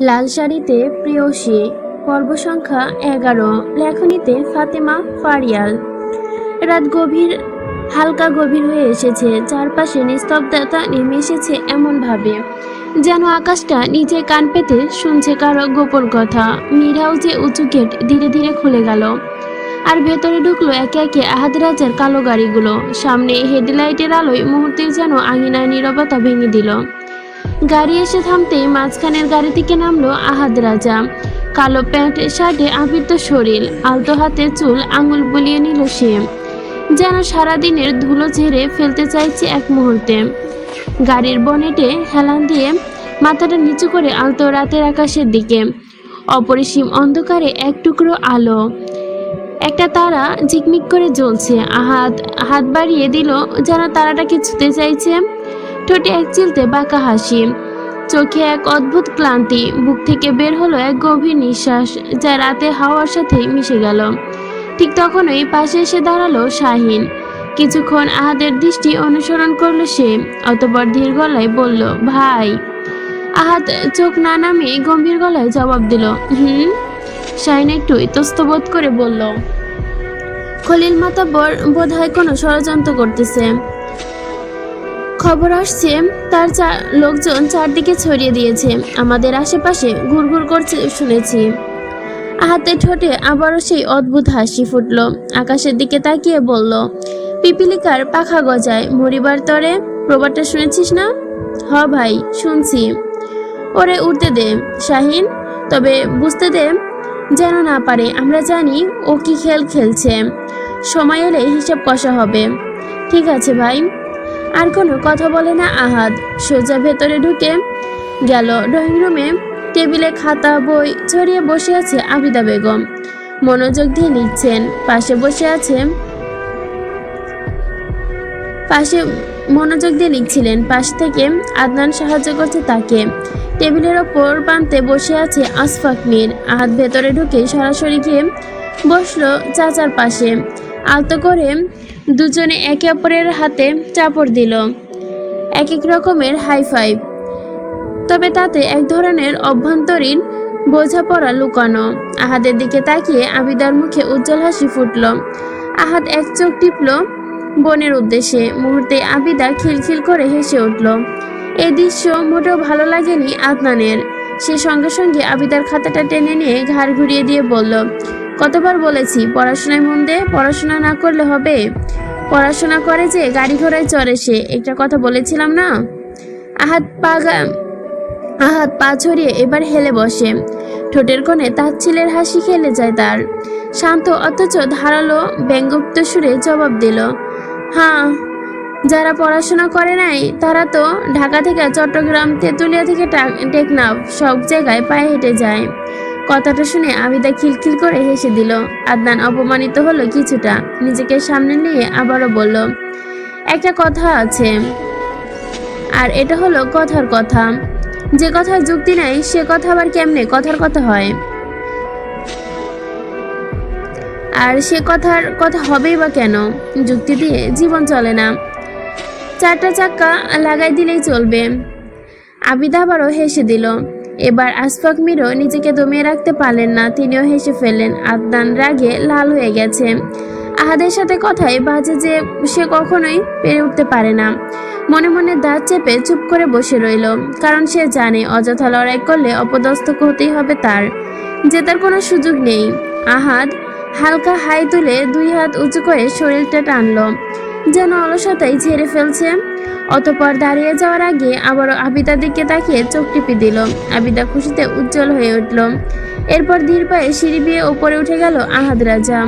লাল শাড়িতে প্রেয়সী পর্ব সংখ্যা এগারো, লেখনীতে ফাতেমা ফারিয়াল। রাত গভীর, হালকা গভীর হয়ে এসেছে, চারপাশে নিস্তব্ধতা নেমে এসেছে এমনভাবে, যেন আকাশটা নিজে কান পেতে শুনছে কারও গোপন কথা। মিরাও যে উঁচু গেট ধীরে ধীরে খুলে গেল, আর ভেতরে ঢুকলো একে একে আহাদ রাজার কালো গাড়িগুলো। সামনে হেডলাইটের আলোয় মুহূর্তে যেন আঙিনায় নীরবতা ভেঙে দিল। গাড়ি এসে থামতেই মাঝখানের গাড়ি থেকে নামলো আহাদ রাজা। কালো প্যান্ট, শার্টে আবৃত শরীর, আলতো হাতে চুল, আঙুল বুলিয়ে নিল সে। যেন সারাদিনের ধুলো ঝেড়ে ফেলতে চাইছে এক মুহূর্তে। গাড়ির বনেটে হেলান দিয়ে মাথাটা নিচু করে আলতো রাতের আকাশের দিকে। অপরিসীম অন্ধকারে এক টুকরো আলো। একটা তারা ঝিকমিক করে জ্বলছে। আহাত হাত বাড়িয়ে দিল যেন তারাটাকে ছুতে চাইছে। ঠোঁটে এক চিলতে বাঁকা হাসি। চোখে এক অদ্ভুত ক্লান্তি, বুক থেকে বের হলো এক গভীর নিঃশ্বাস, যা রাতে হাওয়ার সাথে মিশে গেল। ঠিক তখনই পাশে এসে দাঁড়াল শাহিন। কিছুক্ষণ আহাদের দৃষ্টি অনুসরণ করল সে, অতপর ধীর গলায় বলল, ভাই। আহাদ চোখ না নামিয়ে গম্ভীর গলায় জবাব দিল, হুম? শাহিন একটু ইতস্ত বোধ করে বলল, খলিল মাতাব্বর বোধ হয় কোনো ষড়যন্ত্র করতেছে। খবর আসছে, তার লোকজন চারদিকে ছড়িয়ে দিয়েছে। আমাদের আশেপাশে ঘুরঘুর করছে শুনেছি। হাতে ঠোঁটে আবারও সেই অদ্ভুত হাসি ফুটলো। আকাশের দিকে তাকিয়ে বলল, পিপিলিকার পাখা গজায়, মরিবার তরে প্রবাদটা শুনেছিস না? হ ভাই, শুনছি। ওরে উঠতে দে, শাহিন। তবে বুঝতে দে, যেন না পারে, আমরা জানি ও কি খেল খেলছে। সময় এলে হিসাব কষা হবে। ঠিক আছে ভাই। আর কোনো কথা বলে না আহাদ। সোজা ভেতরে ঢুকে গেল ড্রয়িং রুমে। টেবিলে খাতা, বই ছড়িয়ে বসে আছে আবিদা বেগম। মনোযোগ দিয়ে লিখছেন, পাশে বসে আছে পাশে মনোযোগ দিয়ে লিখছিলেন, পাশ থেকে আদনান সাহায্য করছে তাকে। টেবিলের ওপর প্রান্তে বসে আছে আসফাক মীর। আহাত ভেতরে ঢুকে সরাসরি গিয়ে বসল চাচার পাশে। আলতো করে দুজনে একে অপরের হাতে চাপড় দিল। এক এক রকমের হাই ফাইভ তবে তাতে এক ধরনের অভ্যন্তরীণ বোঝাপড়া লুকানো। আহাদের দিকে তাকিয়ে আবিদার মুখে উজ্জ্বল হাসি ফুটল। আহাদ এক চোখ টিপল বনের উদ্দেশ্যে। মুহূর্তে আবিদা খিলখিল করে হেসে উঠল। এই দৃশ্য মোটেও ভালো লাগেনি আদনানের। সে সঙ্গে সঙ্গে আবিদার খাতাটা টেনে নিয়ে ঘাড় ঘুরিয়ে দিয়ে বলল, কতবার বলেছি, পড়াশোনায় মন দে, পড়াশোনা না করলে হবে। পড়াশোনা করে যে গাড়ি ঘোড়ায় চড়ে সে, একটা কথা বলেছিলাম না? আহাত পাগা আহাত পা ছড়িয়ে এবার হেলে বসে। ঠোঁটের কোণে তাচ্ছিলের হাসি খেলে যায় তার। শান্ত অথচ ধারালো ব্যঙ্গোক্ত সুরে জবাব দিল হ্যাঁ যারা পড়াশোনা করে নাই, তারা তো ঢাকা থেকে চট্টগ্রাম, তেঁতুলিয়া থেকে টেকনাফ সব জায়গায় পায়ে হেঁটে যায়। কথাটা শুনে আবিদা খিলখিল করে হেসে দিল। আদনান অপমানিত হলো কিছুটা। নিজেকে সামনে নিয়ে আবারও বলল, একটা কথা আছে। আর এটা হলো কথার কথা। যে কথার যুক্তি নাই, সে কথা আবার কেমনে কথার কথা হয়? আর সে কথার কথা হবেই বা কেন? যুক্তি দিয়ে জীবন চলে না। চারটা চাক্কা লাগাই দিলেই চলবে। আবিদা আবারও হেসে দিল, এবার আশফাক মিরও নিজেকে দমিয়ে রাখতে পারলেন না, তিনিও হেসে ফেললেন। আদনান রাগে লাল হয়ে গেছে। আহাদের সাথে কথায় বাজে যে সে কখনোই পেরে উঠতে পারে না। মনে মনে দাঁত চেপে চুপ করে বসে রইল, কারণ সে জানে অযথা লড়াই করলে অপদস্থ হতেই হবে তার। জেতার কোনো সুযোগ নেই। আহাদ হালকা হাই তুলে দুই হাত উঁচু করে শরীরটা টানলো। যেন অলসতাই ঝেড়ে ফেলছে। অতপর দাঁড়িয়ে যাওয়ার আগে আবারও আবিদার দিকে তাকিয়ে চোখ টিপি দিল। আবিদা খুশিতে উজ্জ্বল হয়ে উঠল। এরপর ধীর পায়ে সিঁড়ি বেয়ে ওপরে উঠে গেল আহাদ রাজা।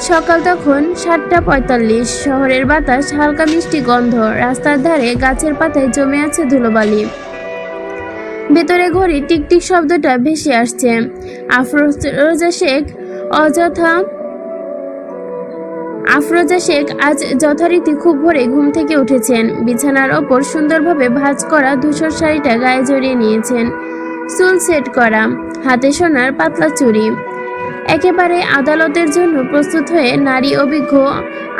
সকাল তখন সাতটা পঁয়তাল্লিশ। শহরের বাতাস, হালকা মিষ্টি গন্ধ, রাস্তার ধারে গাছের পাতায় জমে আছে ধুলোবালি। ভেতরে ঘড়ি টিকটিক শব্দটা ভেসে আসছে। আফরোজা শেখ, অযথা আফরোজা শেখ আজ যথারীতি খুব ভোরে ঘুম থেকে উঠেছেন। বিছানার ওপর সুন্দরভাবে ভাঁজ করা ধূসর শাড়িটা গায়ে জড়িয়ে নিয়েছেন। চুল সেট করা, হাতে সোনার পাতলা চুড়ি। একেবারে আদালতের জন্য প্রস্তুত হয়ে নারী অভিজ্ঞ,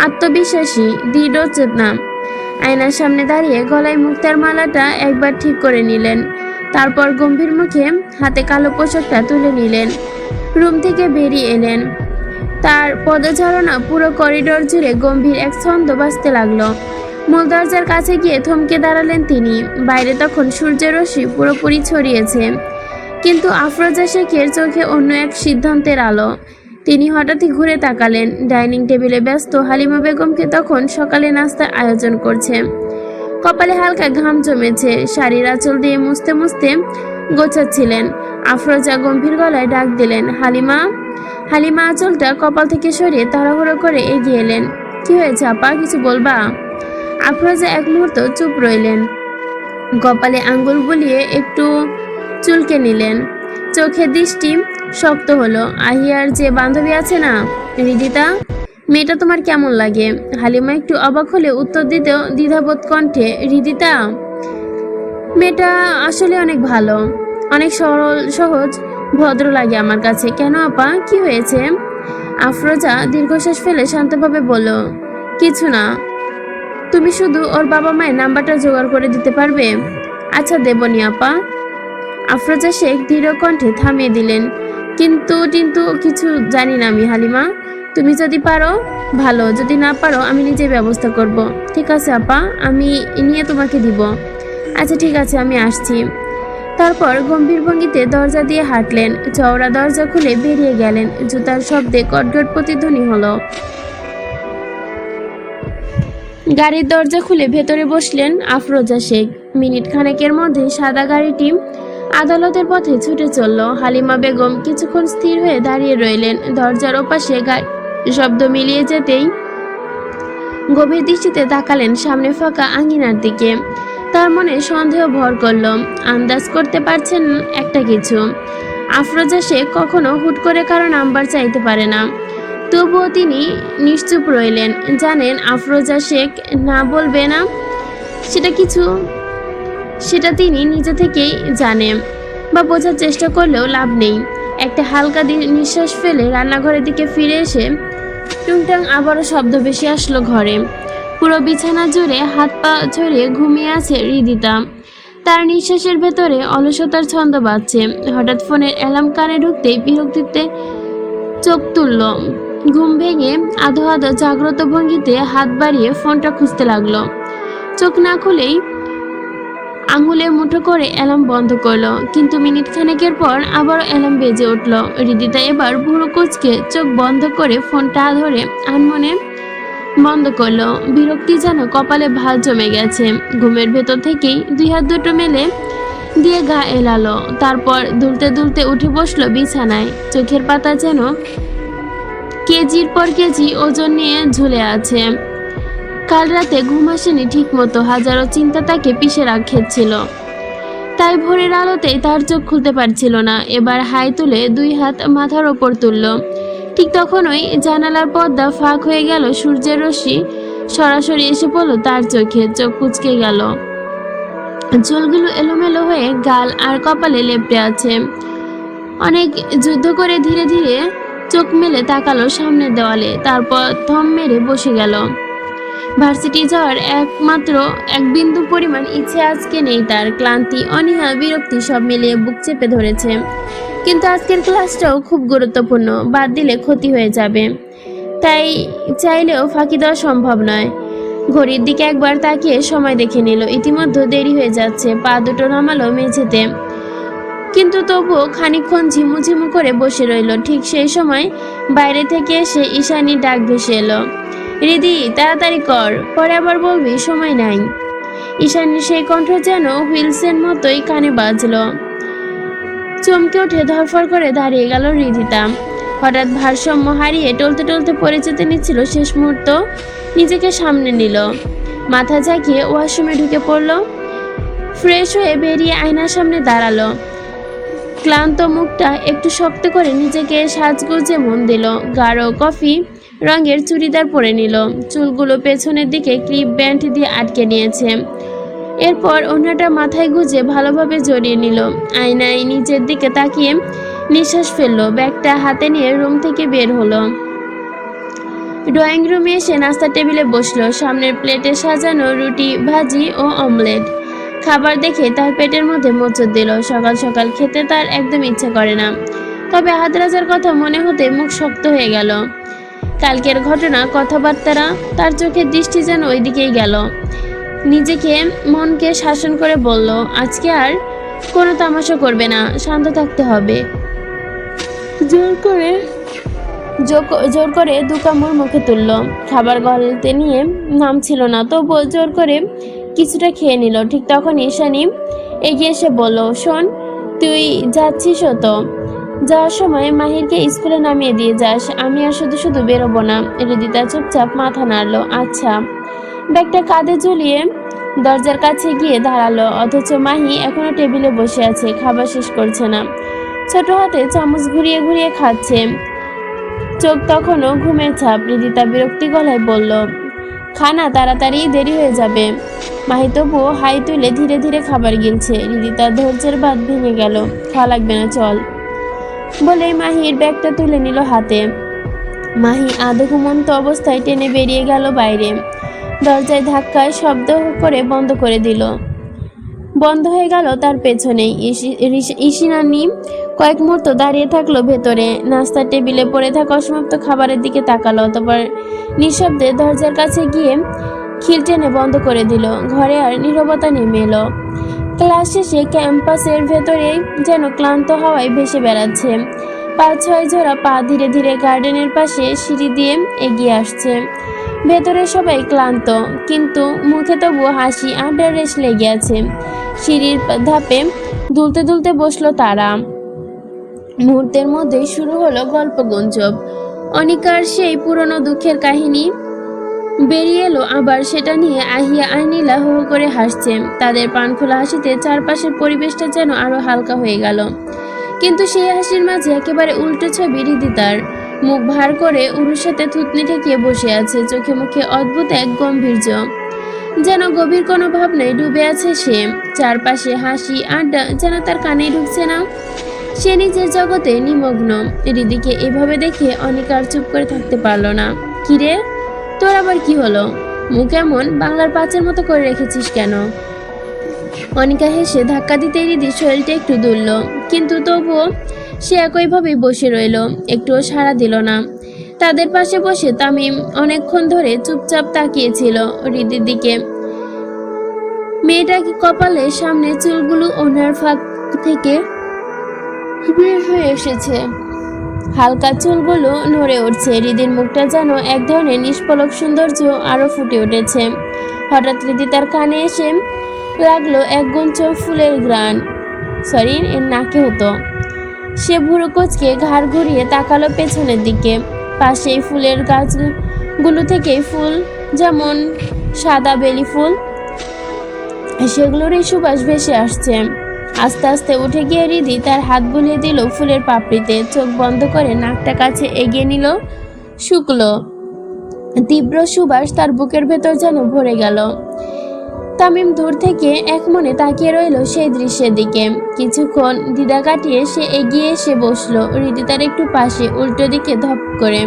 আত্মবিশ্বাসী, দৃঢ়, চেতনা। আয়নার সামনে দাঁড়িয়ে গলায় মুক্তার মালাটা একবার ঠিক করে নিলেন। তারপর গম্ভীর মুখে হাতে কালো পোশাকটা তুলে নিলেন। রুম থেকে বেরিয়ে এলেন। তার পদচারণা পুরো করিডোর জুড়ে গম্ভীর এক ছন্দ বাজতে লাগল। মূল দরজার কাছে গিয়ে থমকে দাঁড়ালেন তিনি। বাইরে তখন সূর্যের রশ্মি পুরোপুরি ছড়িয়েছে। কিন্তু আফরোজা শেখের চোখে অন্য এক সিদ্ধান্তের আলো। তিনি হঠাৎই ঘুরে তাকালেন। ডাইনিং টেবিলে ব্যস্ত হালিমা বেগমকে তখন সকালে নাস্তার আয়োজন করছে। কপালে হালকা ঘাম জমেছে। শাড়ির আঁচল দিয়ে মুছতে মুছতে গোছাচ্ছিলেন। আফরোজা গম্ভীর গলায় ডাক দিলেন, হালিমা? হালিমা আঁচলটা কপাল থেকে সরিয়ে তাড়াহুড়ো করে এগিয়ে এলেন, কি হয়েছে আপা? কিছু বলবা? আফরোজা এক মুহূর্ত চুপ রইলেন, কপালে আঙ্গুল বুলিয়ে একটু চুলকে নিলেন, চোখে দৃষ্টি শক্ত হলো আহিয়ার যে বান্ধবী আছে না, রিদিতা? মেয়েটা তোমার কেমন লাগে? হালিমা একটু অবাক হলে উত্তর দিতেও দ্বিধাবোধ কণ্ঠে, রিদিতা, মেয়েটা আসলে অনেক ভালো। অনেক সরল, সহজ, ভদ্র লাগে আমার কাছে। কেন আপা? কি হয়েছে? আফরোজা দীর্ঘশ্বাস ফেলে শান্তভাবে বলল, কিছু না। তুমি শুধু ওর বাবা মায়ের নাম্বারটা জোগাড় করে দিতে পারবে? আচ্ছা দেবনি আপা। আফরোজা শেখ দৃঢ় কণ্ঠে থামিয়ে দিলেন, কিন্তু কিন্তু কিছু জানি না আমি, হালিমা। তুমি যদি পারো, ভালো। যদি না পারো, আমি নিজে ব্যবস্থা করব। ঠিক আছে আপা, আমি নিয়ে তোমাকে দিব। আচ্ছা ঠিক আছে, আমি আসছি। তারপর গম্ভীর ভঙ্গিতে দরজা দিয়ে হাঁটলেন। চওড়া দরজা খুলে বেরিয়ে গেলেন। জুতার শব্দে কটগট প্রতিধ্বনি হলো। গাড়ির দরজা খুলে ভেতরে বসলেন আফরোজা শেখ। মিনিট খানেকের মধ্যে সাদা গাড়িটি আদালতের পথে ছুটে চলল। হালিমা বেগম কিছুক্ষণ স্থির হয়ে দাঁড়িয়ে রইলেন। দরজার ওপাশে শব্দ মিলিয়ে যেতেই গভীর দৃষ্টিতে তাকালেন সামনে ফাঁকা আঙিনার দিকে। তার মনে সন্দেহ ভর করল। আন্দাজ করতে পারছেন একটা কিছু। আফরোজা শেখ কখনো হুট করে কারও নাম্বার চাইতে পারে না। তবুও তিনি নিশ্চুপ রইলেন। জানেন আফরোজা শেখ না বলবে না? সেটা কিছু, সেটা তিনি নিজে থেকেই জানে বা বোঝার চেষ্টা করলেও লাভ নেই। একটা হালকা নিঃশ্বাস ফেলে রান্নাঘরের দিকে ফিরে এসে টুংটাং আবারও শব্দ বেশি আসলো ঘরে। পুরো বিছানা জুড়ে হাত পা ছড়িয়ে ঘুমিয়ে আছে হৃদিতা। তার নিঃশ্বাসের ভেতরে অলসতার ছন্দ বাজছে। হঠাৎ ফোনের অ্যালার্ম কানে ঢুকতেই বিরক্তিতে চোখ তুলল। ঘুম ভেঙে আধো আধো জাগ্রত ভঙ্গিতে হাত বাড়িয়ে ফোনটা খুঁজতে লাগল। চোখ না খুলেই আঙুলে মুঠো করে অ্যালার্ম বন্ধ করল। কিন্তু মিনিট খানেকের পর আবারও অ্যালার্ম বেজে উঠল। হৃদিতা এবার ভুরু কুচকে চোখ বন্ধ করে ফোনটা ধরে আনমনে বন্ধ করল। বিরক্তি যেন কপালে ভালো জমে গেছে। ঘুমের ভেতর থেকেই দুই হাত দুটো মেলে দিয়ে গা এলালো। তারপর দুলতে দুলতে উঠে বসল বিছানায়। চোখের পাতা যেন কেজির পর কেজি ওজন নিয়ে ঝুলে আছে। কাল রাতে ঘুম আসেনি ঠিক মতো হাজারো চিন্তা তাকে পিষে রাখেছিল। তাই ভোরের আলোতেই তার চোখ খুলতে পারছিল না। এবার হাই তুলে দুই হাত মাথার ওপর তুলল। ঠিক তখনই জানালার পর্দা ফাঁক হয়ে গেল সূর্যের রশ্মি। সরাসরি এসে পড়ল তার চোখে, চোখ কুচকে গেল। চুলগুলো এলোমেলো হয়ে গাল আর কপালে লেপটে আছে। অনেক যুদ্ধ করে ধীরে ধীরে চোখ মেলে তাকালো সামনের দেওয়ালে, তারপর থম মেরে বসে গেল। ভার্সিটি যাওয়ার একমাত্র এক বিন্দু পরিমাণ ইচ্ছে আজকে নেই তার, ক্লান্তি, অনীহা, বিরক্তি সব মিলিয়ে বুক চেপে ধরেছে। কিন্তু আজকের ক্লাসটাও খুব গুরুত্বপূর্ণ। বাদ দিলে ক্ষতি হয়ে যাবে। তাই চাইলেও ফাঁকি দেওয়া সম্ভব নয়। ঘড়ির দিকে একবার তাকিয়ে সময় দেখে নিল। ইতিমধ্যে দেরি হয়ে যাচ্ছে। পা দুটো নামালো মেঝেতে। কিন্তু তবুও খানিকক্ষণ ঝিমু ঝিমু করে বসে রইল। ঠিক সেই সময় বাইরে থেকে এসে ঈশানী ডাক ভেসে এলো। রিদি, তাড়াতাড়ি কর। পরে আবার বলবি, সময় নাই। ঈশানীর সেই কণ্ঠ যেন হুইলসের মতোই কানে বাজলো। চমকে উঠে ধরফর করে দাঁড়িয়ে গেল রিধিতা। হঠাৎ ভারসাম্য হারিয়ে টলতে টলতে পড়ে যেতে নিচ্ছিল শেষ মুহূর্ত নিজেকে সামনে নিল। মাথা ঝাঁকিয়ে ওয়াশরুমে ঢুকে পড়ল, ফ্রেশ হয়ে বেরিয়ে আয়নার সামনে দাঁড়াল। ক্লান্ত মুখটা একটু শক্ত করে নিজেকে সাজগোজে মন দিল। গাঢ় কফি রঙের চুড়িদার পরে নিল। চুলগুলো পেছনের দিকে ক্লিপ ব্যান্ড দিয়ে আটকে নিয়েছে। এরপর অন্যটা মাথায় গুজে ভালোভাবে জড়িয়ে নিল। আয়নায় নিচের দিকে তাকিয়ে নিঃশ্বাস ফেলল, ব্যাগটা হাতে নিয়ে রুম থেকে বের হলো। ড্রয়িং রুমে এসে নাস্তার টেবিলে বসল, সামনের প্লেটে সাজানো রুটি, ভাজি ও অমলেট। খাবার দেখে তার পেটের মধ্যে মোচড় দিল, সকাল সকাল খেতে তার একদম ইচ্ছে করে না। তবে আহাদ রাজার কথা মনে হতে মুখ শক্ত হয়ে গেল। কালকের ঘটনা, কথাবার্তারা তার চোখের দৃষ্টি যেন ওইদিকেই গেল। নিজেকে মনকে শাসন করে বলল, আজকে আর কোনো তামাশা করবে না, শান্ত থাকতে হবে। জোর করে জোর করে দু কামড় মুখে তুলল। খাবার গলতে নিয়ে নাম ছিল না তবু জোর করে কিছুটা খেয়ে নিল। ঠিক তখন ঈশানী এগিয়ে এসে বলল, শোন, তুই যাচ্ছিস তো। যাওয়ার সময় মাহিরকে স্কুলে নামিয়ে দিয়ে যাস। আমি আর শুধু শুধু বেরোবো না। হৃদিতা চুপচাপ মাথা নাড়লো আচ্ছা। ব্যাগটা কাঁধে ঝুলিয়ে দরজার কাছে গিয়ে দাঁড়াল। অথচ মাহি এখনও টেবিলে বসে আছে, খাবার শেষ করছে না। ছোট হাতে চামচ ঘুরিয়ে ঘুরিয়ে খাচ্ছে। চোখ তখনও ঘুমের ছাপ। রিদিতা বিরক্তি গলায় বলল খানা তাড়াতাড়ি, দেরি হয়ে যাবে। মাহি তবুও হাই তুলে ধীরে ধীরে খাবার গিলছে। রিদিতা ধৈর্যের বাদ ভেঙে গেল। খাওয়া লাগবে না, চল। বলেই মাহির ব্যাগটা তুলে নিল হাতে। মাহি আধো ঘুমন্ত অবস্থায় টেনে বেরিয়ে গেল বাইরে। দরজায় ধাক্কায় শব্দ করে বন্ধ করে দিল। বন্ধ হয়ে গেল তার রিস- ইশিনানি কয়েক মুহূর্ত দাঁড়িয়ে থাকল ভেতরে। নাস্তার টেবিলে পড়ে থাকা অসমাপ্ত খাবারের দিকে তাকালো, অতপর নিঃশব্দে দরজার কাছে গিয়ে খিল টেনে বন্ধ করে দিল। ঘরে আর নীরবতা নেমে এলো। ক্লাস শেষে ক্যাম্পাসের ভেতরে যেন ক্লান্ত হাওয়ায় ভেসে বেড়াচ্ছে। পাঁচ ছয় জোড়া পা ধীরে ধীরে গার্ডেনের পাশে সিঁড়ি দিয়ে এগিয়ে আসছে। ভেতরে সবাই ক্লান্ত, কিন্তু মুখে তবু হাসি, আড্ডার রেশ লেগে আছে। সিঁড়ির ধাপে দুলতে দুলতে বসল তারা। মুহূর্তের মধ্যেই শুরু হলো গল্প গুঞ্জব। অনিকার সেই পুরনো দুঃখের কাহিনী বেরিয়ে এলো, আবার সেটা নিয়ে আহিয়া আইনিলা হো করে হাসছে। তাদের পান খোলা হাসিতে চারপাশের পরিবেশটা যেন আরও হালকা হয়ে গেল। কিন্তু সেই হাসির মাঝে একেবারে উল্টো ছবি হৃদিতার মুখ ভার করে উরুর সাথে থুতনি ঠেকিয়ে বসে আছে, চোখে মুখে অদ্ভুত এক গম্ভীর্য। যেন গভীর কোনো ভাবনায় ডুবে আছে সে। চারপাশে হাসি, আড্ডা, যেন তার কানে ঢুকছে না। সে নিজের জগতে নিমগ্ন। রিদিকে এভাবে দেখে অনেক আর চুপ করে থাকতে পারল না। কিরে? তোর আবার কি হলো? মুখ এমন বাংলার পাঁচের মতো করে রেখেছিস কেন? অনিকা হেসে ধাক্কা দিতে রিদি শরীরটা একটু দুলল। কিন্তু তবুও সে একইভাবেই বসে রইল। একটুও সাড়া দিল না। তাদের পাশে বসে তামিম অনেকক্ষণ ধরে চুপচাপ তাকিয়েছিল রিদির দিকে। মেয়েটাকে কপালে সামনে চুলগুলো ওনার ফাঁক থেকে বের হয়ে এসেছে। হালকা চুলগুলো নড়ে উঠছে। হৃদির মুখটা যেন এক ধরনের নিষ্পলক সৌন্দর্য আরও ফুটে উঠেছে। হঠাৎ হৃদি তার কানে এসে লাগল এক গুঞ্চ ফুলের গ্রান সরি, এর নাকে হতো। সে ভুরু কোচকে ঘাড় ঘুরিয়ে তাকালো পেছনের দিকে। পাশেই ফুলের গাছগুলো থেকে ফুল, যেমন সাদা বেলি ফুল সেগুলোরই সুবাস ভেসে আসছে। আস্তে আস্তে উঠে গিয়ে রিদি তার হাত বুলিয়ে দিল ফুলের পাপড়িতে। চোখ বন্ধ করে নাকটা কাছে এগিয়ে নিল শুকলো। তীব্র সুবাস তার বুকের ভেতর যেন ভরে গেল। তামিম দূর থেকে এক মনে তাকিয়ে রইল সেই দৃশ্যের দিকে। কিছুক্ষণ দ্বিধা কাটিয়ে সে এগিয়ে এসে বসল। তার একটু পাশে, উল্টো দিকে ধপ করে।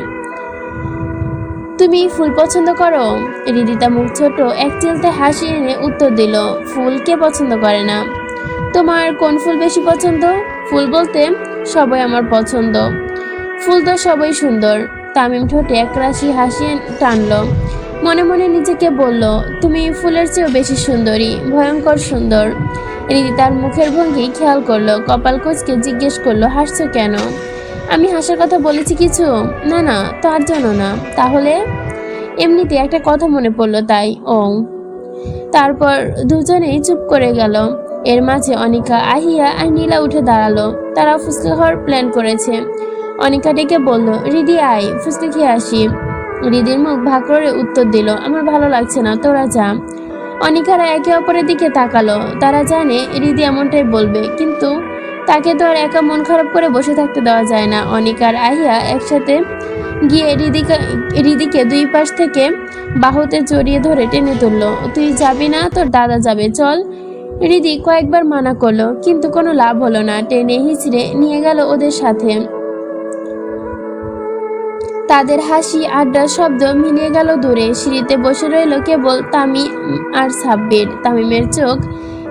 তুমি ফুল পছন্দ করো? রিদিতা মুখ ছোট, এক চিলতে হাসি এনে উত্তর দিল, ফুল কে পছন্দ করে না? তোমার কোন ফুল বেশি পছন্দ? ফুল বলতে সবাই আমার পছন্দ। ফুল তো সবাই সুন্দর। তামিম ঠোঁটে একরাশি হাসি টানলো। মনে মনে নিজেকে বলল, তুমি ফুলের চেয়েও বেশি সুন্দরী, ভয়ঙ্কর সুন্দর। রিদি তার মুখের ভঙ্গি খেয়াল করল, কপাল কোচকে জিজ্ঞেস করল, হাসছো কেন? আমি হাসার কথা বলেছি কিছু? না না তার জন্য না। তাহলে? এমনিতে একটা কথা মনে পড়ল তাই, ও। তারপর দুজনেই চুপ করে গেল। এর মাঝে অনিকা, আহিয়া আর নীলা উঠে দাঁড়াল। তারা ফুসকে খাওয়ার প্ল্যান করেছে। অনিকা ডেকে বলল, রিদি, আয় ফুসকে খেয়ে আসি। রিদির মুখ ভাগ করে উত্তর দিল, আমার ভালো লাগছে না, তোরা যা। অনিকারা একে অপরের দিকে তাকালো। তারা জানে রিদি এমনটাই বলবে, কিন্তু তাকে তো আর একা মন খারাপ করে বসে থাকতে দেওয়া যায় না। অনিকার আহিয়া একসাথে গিয়ে রিদিকা, রিদিকে দুই পাশ থেকে বাহুতে জড়িয়ে ধরে টেনে তুললো। তুই যাবি না, তোর দাদা যাবে, চল। রিদি কয়েকবার মানা করল, কিন্তু কোনো লাভ হলো না। টেনে হিচড়ে নিয়ে গেল ওদের সাথে। তাদের হাসি আড্ডার শব্দ মিলিয়ে গেল দূরে। সিঁড়িতে বসে রইল কেবল তামিম আর সাব্বির। তামিমের চোখ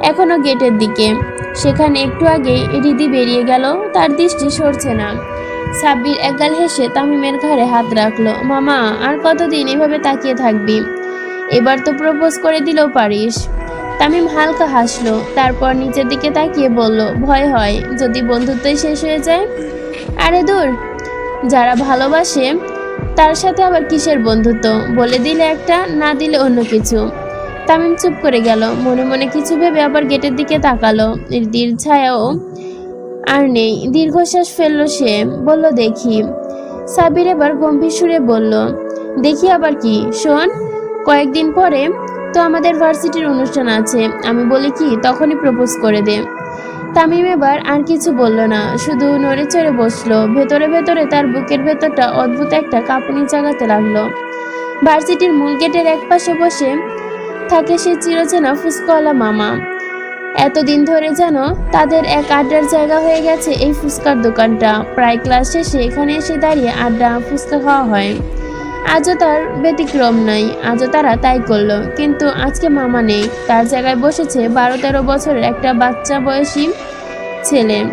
এখনও গেটের দিকে। সেখানে একটু আগে রিদি বেরিয়ে গেল, তার দৃষ্টি সরছে না। সাব্বির একগাল হেসে তামিমের ঘরে হাত রাখল, মামা, আর কতদিন এভাবে তাকিয়ে থাকবি? এবার তো প্রপোজ করে দিলেও পারিস। তামিম হালকা হাসলো, তারপর নিচের দিকে তাকিয়ে বলল, ভয় হয়, যদি বন্ধুত্বই শেষ হয়ে যায়? আরে দূর যারা ভালোবাসে, তার সাথে আবার কিসের বন্ধুত্ব? বলে দিলে একটা, না দিলে অন্য কিছু। তামিম চুপ করে গেল। মনে মনে কিছু ভেবে আবার গেটের দিকে তাকালো। দীর ছায়াও আর নেই। দীর্ঘশ্বাস ফেলল সে। বলল, দেখি। সাবির এবার গম্ভীর সুরে বলল, দেখি আবার কি? শোন, কয়েকদিন পরে তো আমাদের ভার্সিটির অনুষ্ঠান আছে। আমি বলি কি, তখনই প্রপোজ করে দে। তামিম এবার আর কিছু বলল না। শুধু নড়ে চড়ে বসল। ভেতরে ভেতরে তার বুকের ভেতরটা অদ্ভুত একটা কাঁপুনি জাগাতে লাগল। ভার্সিটির মূল গেটের এক পাশে বসে থাকে সে চিরচেনা ফুচকাওয়ালা মামা। এতদিন ধরে যেন তাদের এক আড্ডার জায়গা হয়ে গেছে এই ফুচকার দোকানটা। প্রায় ক্লাস শেষে এখানে এসে দাঁড়িয়ে আড্ডা ফুচকা খাওয়া হয়। আজও তার ব্যতিক্রম নাই, আজও তারা তাই করল। কিন্তু আজকে মামা নেই। তার জায়গায় বসেছে বারো তেরো বছরের একটা বাচ্চা বয়সী ছেলে।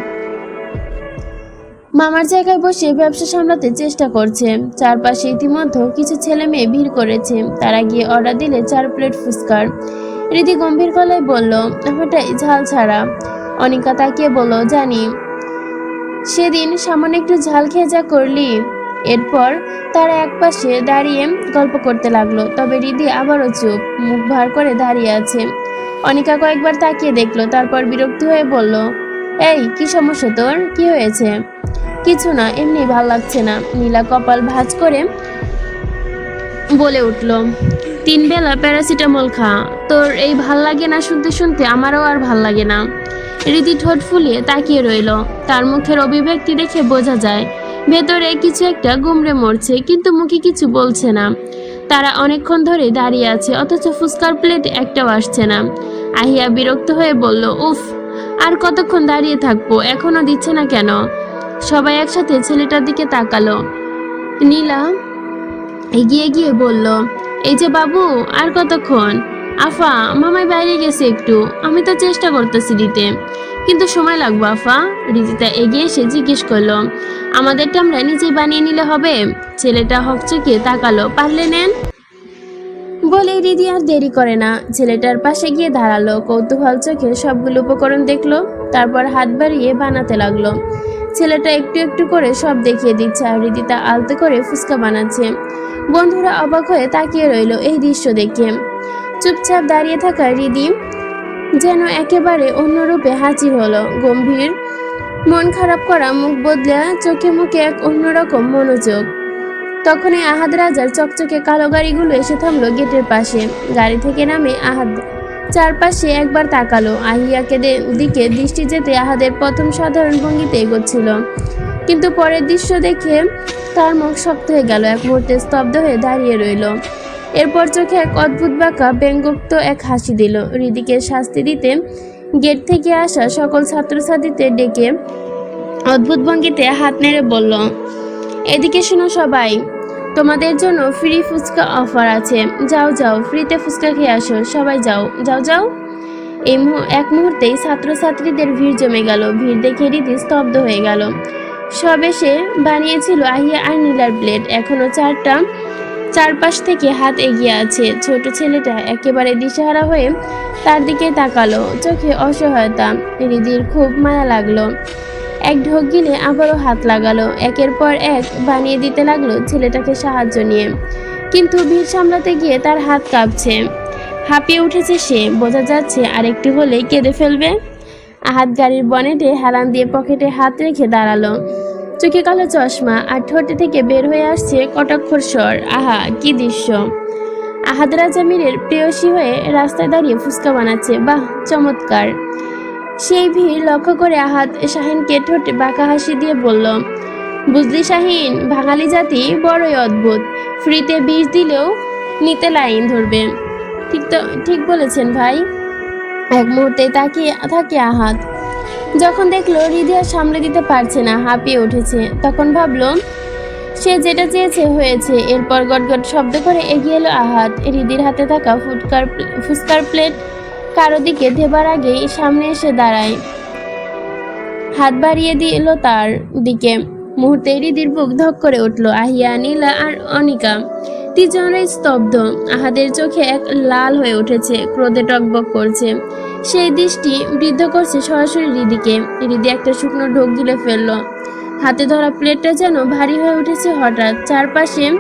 মামার জায়গায় বসে ব্যবসা সামলাতে চেষ্টা করছে। চারপাশে ইতিমধ্যে কিছু ছেলে মেয়ে ভিড় করেছে। তারা গিয়ে অর্ডার দিলে চার প্লেট ফুচকার রীতি গম্ভীর গলায় বলল আমারটাই ঝাল ছাড়া। অনিকা তাকিয়ে বলল, জানি। সেদিন সামান্য একটু ঝাল খেয়ে যা করলি। এরপর তারা একপাশে দাঁড়িয়ে গল্প করতে লাগল, তবে রিদি আবারও চুপ, মুখ ভার করে দাঁড়িয়ে আছে। অনিকা কয়েকবার তাকিয়ে দেখল, তারপর বিরক্ত হয়ে বলল, এই, কি সমস্যা তোর? কি হয়েছে? কিছু না, এমনি ভালো লাগছে না। নীলা কপাল ভাঁজ করে বলে উঠল, তিন বেলা প্যারাসিটামল খা, তোর এই ভালো লাগে না শুনতে শুনতে আমারও আর ভালো লাগে না। রীতি ঠোঁট ফুলিয়ে তাকিয়ে রইল, তার মুখের অভিব্যক্তি দেখে বোঝা যায় ভেতরে কিছু একটা গুমড়ে মরছে, কিন্তু মুখে কিছু বলছে না। তারা অনেকক্ষণ ধরে দাঁড়িয়ে আছে, অথচ ফুচকার প্লেট একটাও আসছে না। আহিয়া বিরক্ত হয়ে বলল, উফ, আর কতক্ষণ দাঁড়িয়ে থাকব? এখনও দিচ্ছে না কেন? সবাই একসাথে ছেলেটার দিকে তাকালো। নীলা এগিয়ে গিয়ে বলল, এই যে বাবু, আর কতক্ষণ? আফা, মামাই বাইরে গেছে একটু। আমি তো চেষ্টা করতেছি দিতে। কিন্তু সময় লাগবে, আফা। রিজিতা এগিয়ে এসে জিজ্ঞেস করল, আমাদেরটা আমরা নিজেই বানিয়ে নিলে হবে? ছেলেটা হকচকিয়ে তাকালো, পারলে নেন? বলে রিদি আর দেরি করে না। ছেলেটার পাশে গিয়ে দাঁড়াল, কৌতূহল চোখে সবগুলো উপকরণ দেখল, তারপর হাত বাড়িয়ে বানাতে লাগল। ছেলেটা একটু একটু করে সব দেখিয়ে দিচ্ছে আর রিদিতা আলতো করে ফুচকা বানাচ্ছে। বন্ধুরা অবাক হয়ে তাকিয়ে রইল এই দৃশ্য দেখে। চুপচাপ দাঁড়িয়ে থাকা রিদি যেন একেবারে অন্যরূপে হাজির হলো। গম্ভীর মন খারাপ করা মুখ বদলে চোখে মুখে এক অন্যরকম মনোযোগ। তখনই আহাদ রাজার চকচকে কালো গাড়িগুলো এসে থামলো গেটের পাশে। গাড়ি থেকে নামে আহাদ। চারপাশে একবার তাকালো। আহিয়াকে দিকে দৃষ্টি যেতে আহাদের প্রথম সাধারণ ভঙ্গিতে এগোচ্ছিল। কিন্তু পরের দৃশ্য দেখে তার মুখ শক্ত হয়ে গেল। এক মুহূর্তে স্তব্ধ হয়ে দাঁড়িয়ে রইল। এরপর চোখে এক অদ্ভুত বাঁকা ব্যঙ্গোক্ত এক হাসি দিল। হৃদিকে শাস্তি দিতে গেট থেকে আসা সকল ছাত্রছাত্রীদের ডেকে অদ্ভুত ভঙ্গিতে হাত নেড়ে বলল, এদিকে শোনো সবাই, তোমাদের জন্য ফ্রি ফুচকা অফার আছে। যাও যাও, ফ্রিতে ফুচকা খেয়ে আসো। সবাই যাও যাও যাও। এই এক মুহূর্তেই ছাত্রছাত্রীদের ভিড় জমে গেল। ভিড় দেখে রীতি স্তব্ধ হয়ে গেল। সব এসে বানিয়েছিল আহিয়া আর নীলার প্লেট। এখনও চারটা চারপাশ থেকে হাত এগিয়ে আছে। ছোট ছেলেটা একেবারে দিশেহারা হয়ে তার দিকে তাকালো। চোখে অসহায়তা। রিদির খুব মায়া লাগল। এক ঢোক গিলে আবারও হাত লাগালো। একের পর এক বানিয়ে দিতে লাগল ছেলেটাকে সাহায্য নিয়ে। কিন্তু ভিড় সামলাতে গিয়ে তার হাত কাঁপছে। হাঁপিয়ে উঠেছে সে। বোঝা যাচ্ছে আরেকটু হলেই কেঁদে ফেলবে। আহাত গাড়ির বনেটে হেলান দিয়ে পকেটে হাত রেখে দাঁড়াল। চোখে কালো চশমা আর ঠোঁটে থেকে বের হয়ে আসছে কটাক্ষর স্বর। আহা, কি দৃশ্য। আহাদ রাজা মীরের প্রেয়সী হয়ে রাস্তায় দাঁড়িয়ে ফুচকা বানাচ্ছে। বাহ, চমৎকার। সেই ভিড় লক্ষ্য করে আহাদ শাহিনকে ঠোঁটে বাঁকা হাসি দিয়ে বলল, বুঝলি শাহিন, বাঙালি জাতি বড়ই অদ্ভুত। ফ্রিতে বিষ দিলেও নিতে লাইন ধরবে। ঠিক তো, ঠিক বলেছেন ভাই। এক মুহূর্তে তাকিয়ে, থাকে আহাদ। যখন দেখল হৃদয় সামলে দিতে পারছে না, হাঁপিয়ে উঠেছে। তখন ভাবলো, সে যেটা চেয়েছে হয়েছে। এরপর গটগট শব্দ করে এগিয়ে এলো আহাত। হৃদির হাতে থাকা ফুটকার ফুচকার প্লেট কারও দিকে দেবার আগেই সামনে এসে দাঁড়ায়। হাত বাড়িয়ে দিল তার দিকে। মুহূর্তে রিদির বুক ধক করে উঠল, আহিয়া, নীলা আর অনিকা। তিনজনেই স্তব্ধ। আহাদের চোখে এক লাল হয়ে উঠেছে, ক্রোধে টকবক করছে। সেই দৃষ্টি বৃদ্ধ করছে সরাসরি রিদিকে। রিদি একটা শুকনো ঢোক গিলে ফেলল। হাতে ধরা প্লেটটা যেন ভারী হয়ে উঠেছে হঠাৎ। চারপাশে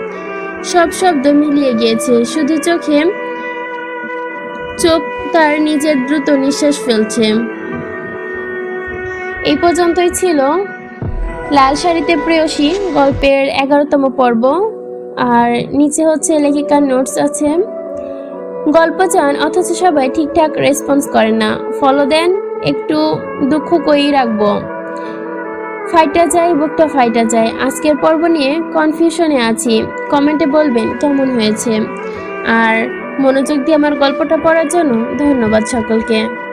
সব শব্দ মিলিয়ে গিয়েছে। শুধু চোখে চোখ তার নিজের দ্রুত নিঃশ্বাস ফেলছে। এই পর্যন্তই ছিল লাল শাড়িতে প্রেয়সী গল্পের এগারোতম পর্ব। আর নিচে হচ্ছে লেখিকার নোটস আছে। গল্প চান, অথচ সবাই ঠিকঠাক রেসপন্স করে না। ফলো দেন, একটু দুঃখ কই রাখব। ফাইটা যায়, বুকটা ফাইটা যায়। আজকের পর্ব নিয়ে কনফিউশনে আছি। কমেন্টে বলবেন কেমন হয়েছে। আর মনোযোগ দিয়ে আমার গল্পটা পড়ার জন্য ধন্যবাদ সকলকে।